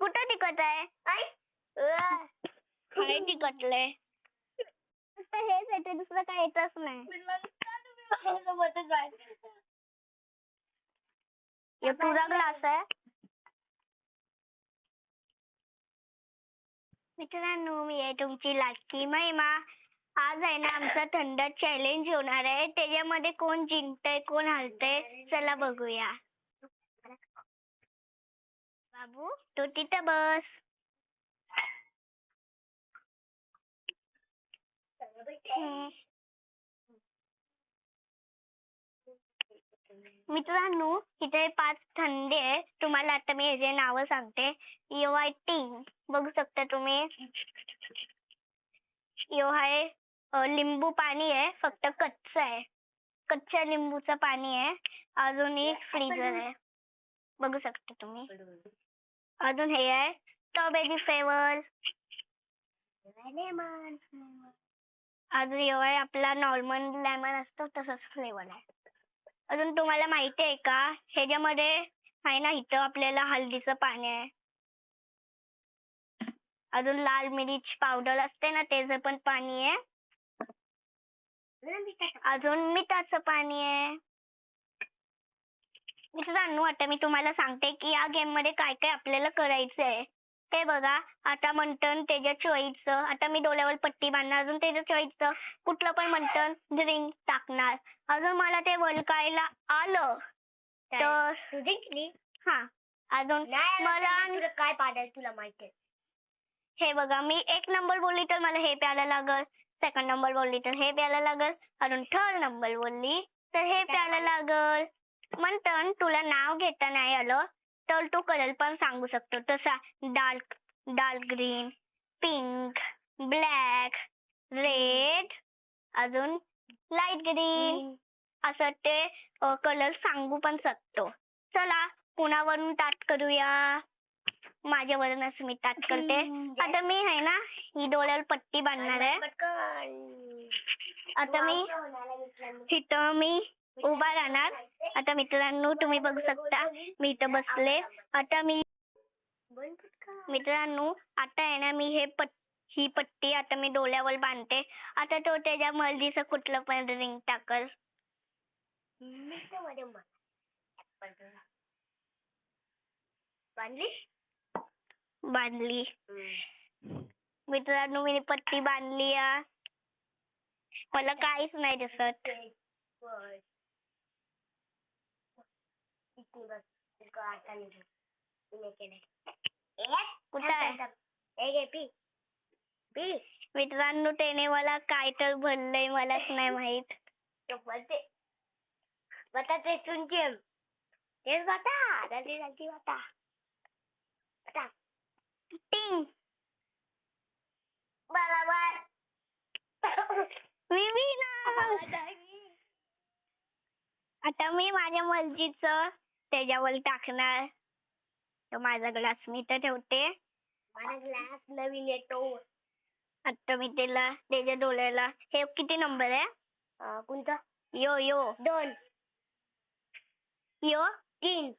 कुठं तिखट आहे? आई! काय तिखटलंय फक्त हेच येते दुसरं काय येतच नाही. हे पुरा ग्लास आहे? मित्रांनो मी आहे तुमची लाडकी महिमा. आज आहे ना आमचं थंड चॅलेंज होणार आहे. त्याच्यामध्ये कोण जिंकतंय कोण हरतंय चला बघूया. तिथं बस हम्म. मित्रांनो इथे पाच थंडे आहे तुम्हाला आता मी याचे नाव सांगते. यो आहे टिंग बघू शकता तुम्ही. यो आहे लिंबू पाणी आहे. फक्त कच्च आहे. कच्च्या लिंबूचं पाणी आहे. अजून एक फ्रीजर आहे. बघू शकता तुम्ही. अजून हे आहे. स्ट्रॉबेरी फ्लेवर अजून हे आहे आपला नॉर्मल लेमन असतो तसंच फ्लेवर आहे. अजून तुम्हाला माहिती आहे का? ह्याच्यामध्ये आहे ना इथं आपल्याला हळदीचं पाणी आहे. अजून लाल मिरच पावडर असते ना त्याचं पण पाणी आहे. अजून मिठाचं पाणी आहे. मित्रांनो आता मी तुम्हाला सांगते की या गेममध्ये काय काय आपल्याला करायचं आहे ते बघा. आता म्हणतं त्याच्या चॉईसचं आता मी डोळ्यावर पट्टी बांधणार. अजून त्याच्या चॉईसचं कुठलं पण म्हणतं ड्रिंक टाकणार. अजून मला ते वळकायला आलं. तर तू जिंकली हा. अजून मला काय पाडायचं तुला माहिती हे बघा. मी एक नंबर बोलली तर मला हे प्यायला लागल. सेकंड नंबर बोलली तर हे प्यायला लागल. अजून थर्ड नंबर बोलली तर हे प्यायला लागल. म्हणतं तुला नाव घेता नाही आलं तर तू कलर पण सांगू शकतो. तसा dark dark green pink black red अजून लाइट ग्रीन असं ते कलर सांगू पण शकतो. चला कुणावरून स्टार्ट करूया? माझ्यावरूनच मी स्टार्ट करते. आता मी आहे ना ही डोळ्यावर पट्टी बांधणार आहे. आता मी इथं मी उभा राहणार. आता मित्रांनो तुम्ही बघू शकता मी इथं बसले. आता मी मित्रांनो आता आहे ना मी हे पट ही पट्टी आता मी डोळ्यावर बांधते. आता तो त्याच्या मर्जीचं कुठलं पण रिंग टाकल. बांधली? बांधली. मित्रांनो मी पट्टी बांधली आ. मला काहीच नाही दिसत. कुठं आहे? मित्रांनो त्याने मला काय तर भरलंय मलाच नाही माहीत. बटाटे चुनचेम तेच बता दादी दादी बता. बता. टिंग. बरोबर. मी winner. आता मी माझ्या मर्जीचं त्याच्यावर टाकणार. तर माझा ग्लास मी इथं ठेवते. मला ग्लास नवीन येतो आता मी त्याला त्याच्या डोळ्याला. हे किती नंबर आहे? अं, कोणता? यो यो. दोन. यो तीन.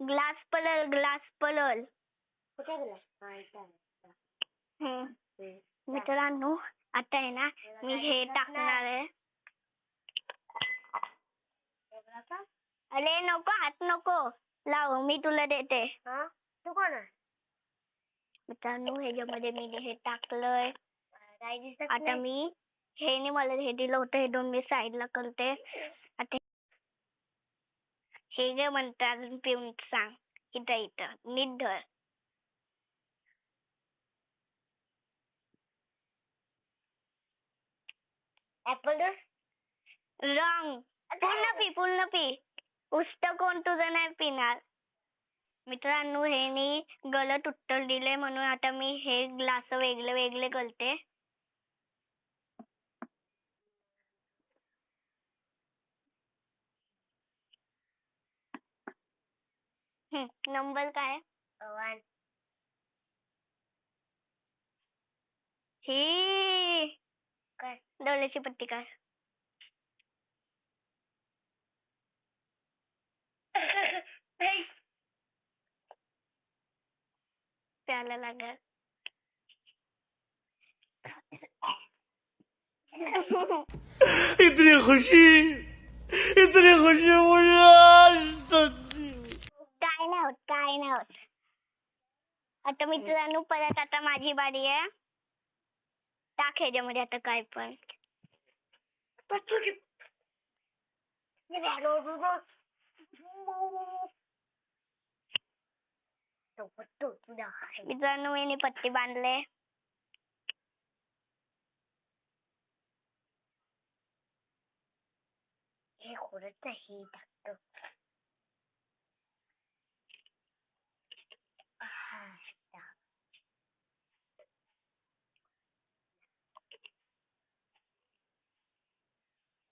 ग्लास पलल ग्लास पलल कुठे ग्लास हम्म. मित्रांनो आता आहे ना मी हे टाकणार आहे. अरे नको हात नको. लाव मी तुला देते. तू कोण आहे? मित्रांनो ह्याच्यामध्ये मी हे टाकलंय. आता नाही. मी हे ने मला हे दिलं होतं हे दोन मी साईडला करते. आता हे जे म्हणतात पिऊन सांग. इथं इथं. नीट धर. ऍपल रंग. पूर्ण पी पूर्ण पी. उष्ट कोण तुझं नाही पिणार? मित्रांनो हे मी गलत उत्तर दिले म्हणून आता मी हे ग्लास वेगळे वेगळे करते नंबर काय? वन. ही काय? डोळ्याची पट्टी काढ. प्यायला लागल इतनी खुशी इतनी खुशी काय नाही होत काय नाही होत आता मित्रांनो परत आता माझी बारी आहे टाक ह्याच्यामध्ये आता काय पण रोज मित्रांनो मी पट्टी बांधले हे खोडत हे टाकतो हा, टाक.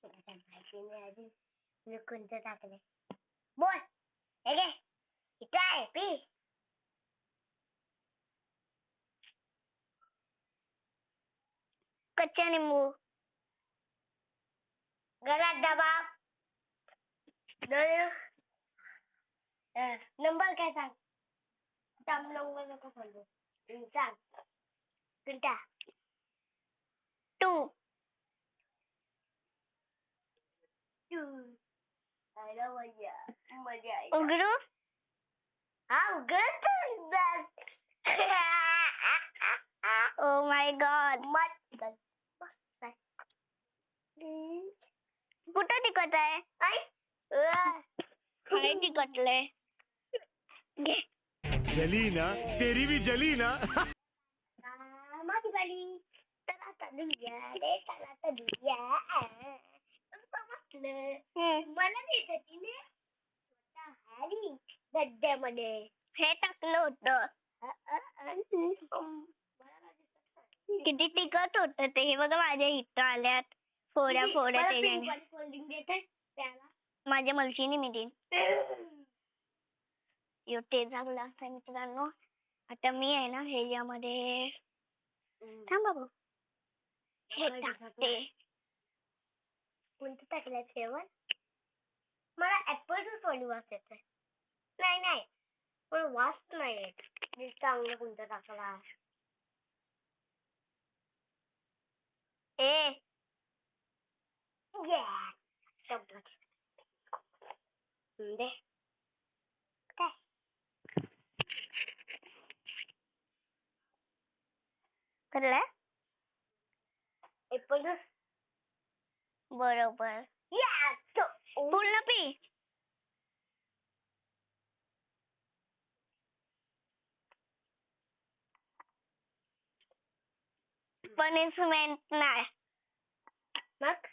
आता माहिती नाही आधी मी कोणतं टाकलंय बोल हे घे इथं आहे पी कच्चा लिंबू गलात डबा दोन। नंबर काय सांग थांब नंबर नको सांगू हम्म, सांग कोणता टू। टू। अरे मजा। मजा आहे उघडू हा उघड ओ माय गॉड मस्त कुठं तिकट आहे. काय तिकटलंय घे. जली ना तेरी भी जली ना माझी बाली चला आता दुनिया रे चला आता. मला देत होती ने स्वतः हॅरी गड्ड्यामध्ये. हे टाकलं होतं. नाही नाही. किती तिखट होतं ते? हे बघा माझ्या इथं आल्यात. फोड्या फोड्या त्याच्याने माझ्या मुलचीने मी देईन. यो तेजा ग्लास आहे मित्रांनो. आता मी आहे ना ह्याच्यामध्ये थांब बाबू. हे टाकते. कोणतं टाकलंय फ्लेवर मला ऍपल ज्यूस वाली वास येतोय. नाही नाही. पण वास नाही येत मी चांगलं कोणतं टाकला? ए Yeah. संपलं. हम्म, दे काय करलाय ऍपल ज्यूस बरोबर या तो पूर्ण पी पनिशमेंट नाही मग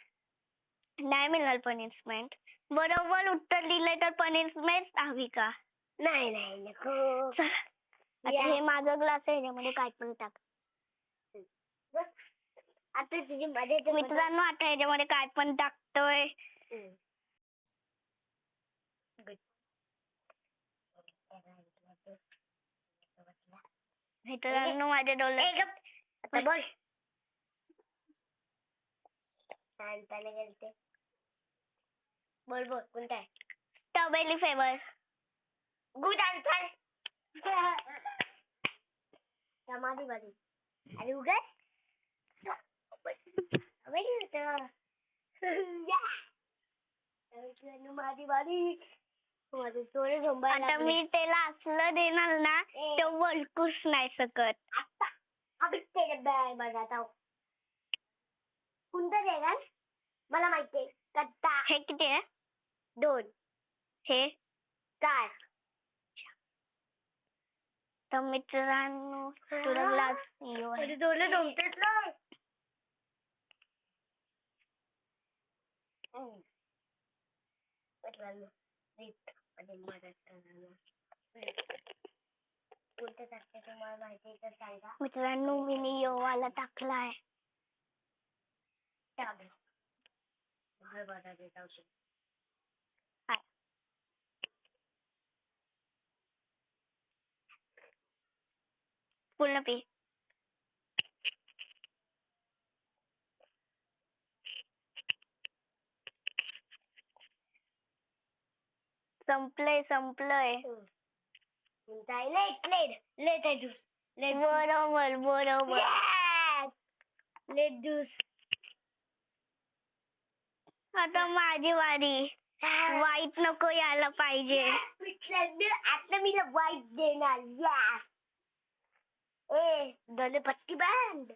नाही मिळणार पनिशमेंट बरोबर उत्तर दिले तर पनिशमेंट हवी का? नाही नाही नको. आता हे माझं ग्लास आहे ह्याच्यामध्ये काय पण टाक. आता तुझी. मित्रांनो आता ह्याच्यामध्ये काय पण टाकतोय. मित्रांनो माझ्या ए, डोळे गप. आता बोल. गेलते. बोल बोल कोणता आहे? स्ट्रॉबेरी फ्लेवर गुड आन्सर समाधी बाधी आणि उगाच? वेरी होतं. माझी बारी. माझे चोळे झोंबायला आता लागले. मी त्याला असलं देणार ना ए. तो वळकूच नाही तेरे आता. कोणतं देणार? मला माहितीये कट्टा. हे किती आहे? दोन हे चार. तर मित्रांनो मित्रांनो मी योवाला टाकलाय टाक बाहेर बघा ते जाऊ पूर्ण पी संपलंय संपलंय. लेट लेट बरोबर बरोबर. लेट ज्यूस आता माझी वारी. वाईट नको यायला पाहिजे. आता मी वाईट देणार. Yes. ए दोन पट्टी बांध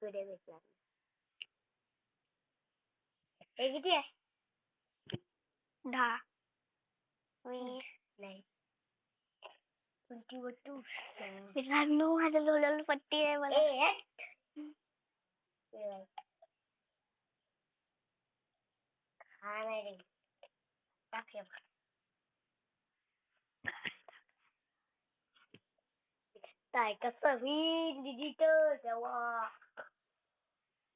पुढे भेटला हे किती आहे दहा वीस नाही ट्वेंटी वन टू मित्रांनो माझ्या डोळ्याला पट्टी आहे मला एट हा नाही रे बघ. काय कसं होईल डिजिटल तेव्हा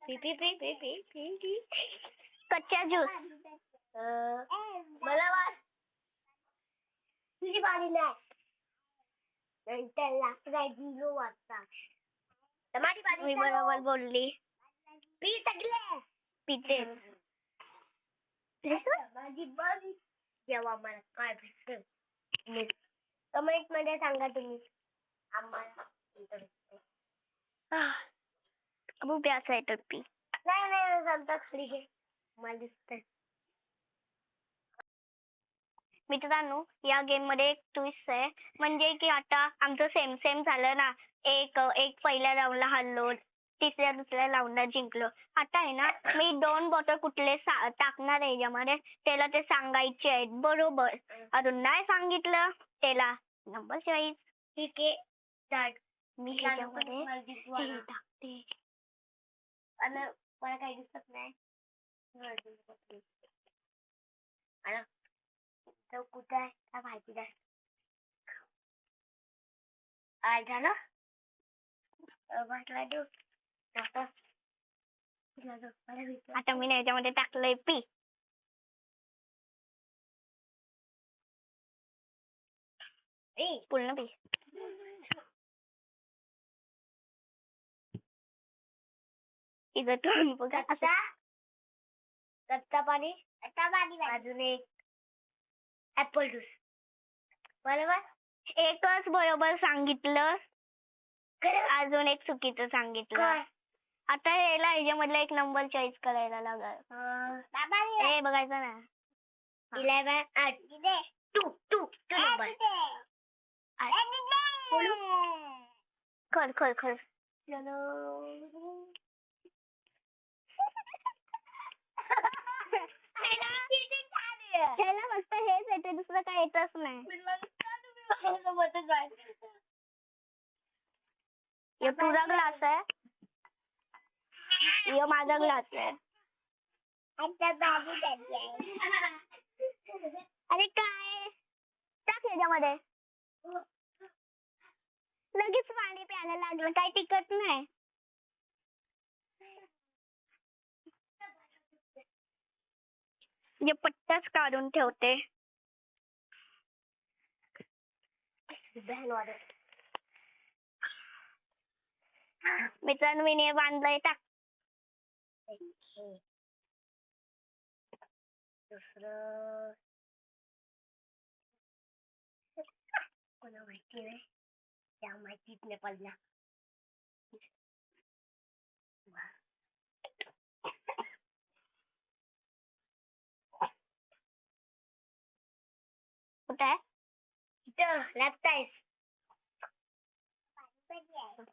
पी पी पी पी पी पी पी कच्चा ज्यूस मला वाट तुझी बारी नाही नंतर लागणार झिरो वाजता माझी बारी मी. बरोबर बोलली पी सगळे पिते माझी बारी जेव्हा मला काय भेटतं कमेंटमध्ये सांगा तुम्ही आहे तर पी नाही नाही सांगता खाली घे. मला दिसतंय. मित्रांनो या गेममध्ये एक ट्विस्ट आहे. म्हणजे की आता आमचं सेम सेम झालं ना. एक एक पहिल्या राऊंडला हरलो तिसऱ्या दुसऱ्या राऊंडला जिंकलो. आता आहे ना मी दोन बॉटल कुठले टाकणार आहे याच्यामध्ये. त्याला ते सांगायचे आहेत. बरोबर. अजून नाही सांगितलं? त्याला. नंबर चॉईस ठीक आहे. स्टार्ट मी ह्याच्यामध्ये हे. टाकते. आणि मला काही दिसत नाही. आणि तो कुठं आहे? काय माहिती नाही आ, झालं म्हटलं देऊ. आता मी याच्यामध्ये टाकलंय पी. पूर्ण पी. तिचं तोंड बघा असं कच्चा कच्चा पाणी अजून एक ऍपल ज्यूस. बरोबर? एकच बरोबर सांगितलं? अजून एक चुकीचं सांगितलं? आता याला ह्याच्यामधला एक नंबर चॉईस करायला लागल. ए बघायचं ना. इलेवन आठ टू टू टू नंबर कर ह्याला फक्त हेच येते दुसरं काय येतच नाही. हे तुझा ग्लास आहे? हे माझा ग्लास आहे. अरे काय? टाक ह्याच्यामध्ये. लगेच पाणी प्यायला लागलं काही टिकत नाही. जे पट्टाच काढून ठेवते. मित्रांनो मी बांधलंय टाक. दुसरं. कोणा माहिती नाही. त्या माहितीत नाही पडला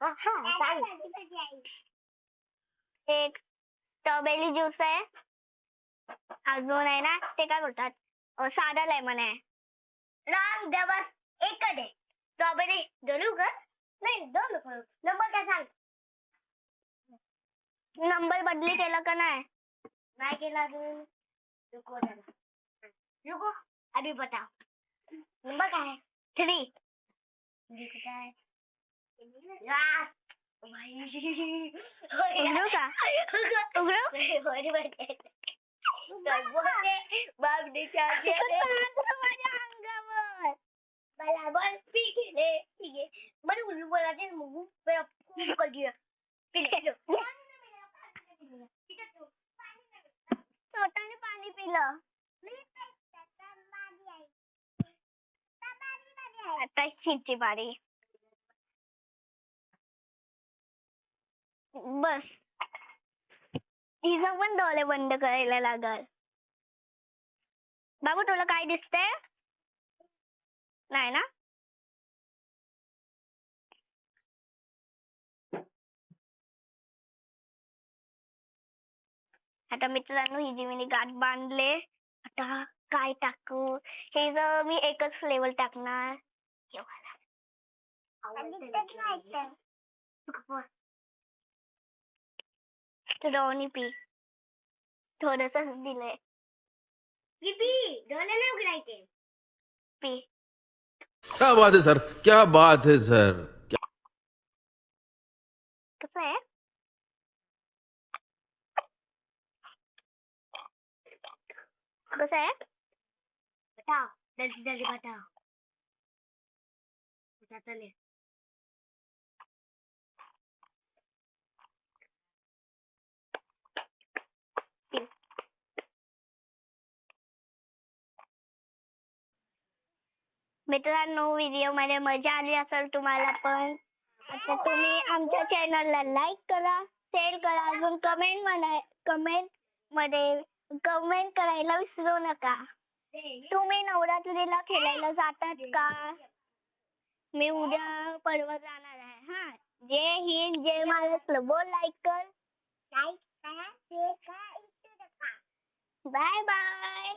हा, हा, चालेल. एक स्ट्रॉबेरी ज्यूस आहे अजून आहे ना ते काय बोलतात? साधा लेमन आहे रांग देवा एकच आहे। स्ट्रॉबेरी दोन का? नाही दोन नंबर काय सांग? नंबर बदली केलं का नाही? नाही केला अजून. रुको रुको अभी बताओ। नंबर काय है थ्री लिख काय रात भाई उघडू का? उघडू? बरी बरी तर बोलते बाप देशाचे माझ्या अंगावर मला बस पी गेले ठीक आहे मला उलू बोलायचे मग मेरा खूप कधी पिले छोटाने पाणी पिलं आता हिची बारी. बस तिचं पण डोळे बंद करायला लागल. बाबू तुला काय दिसतंय? नाही ना? आता मित्रांनो हिची मी गाठ बांधले. आता काय टाकू? जर मी एकच level टाकणार. वाला. तू दोन्ही पी थोडस दिलंय किती डोळे नाही उघडायचे पी क्या बात है सर क्या बात है सर कसं आहे कसं आहे बताओ जल्दी जल्दी बताओ बताता मित्रांनो व्हिडिओमध्ये मजा आली असेल तुम्हाला पण आता तुम्ही आमच्या चॅनलला लाईक करा शेअर करा अजून कमेंट म्हणा कमेंटमध्ये कमेंट करायला विसरू नका. तुम्ही नवरात्रीला खेळायला जातात का? मी उद्या परवा जाणार आहे. हा जय हिंद जय महाराष्ट्र. बोल लाईक कर लाईक करा शेअर करा बाय बाय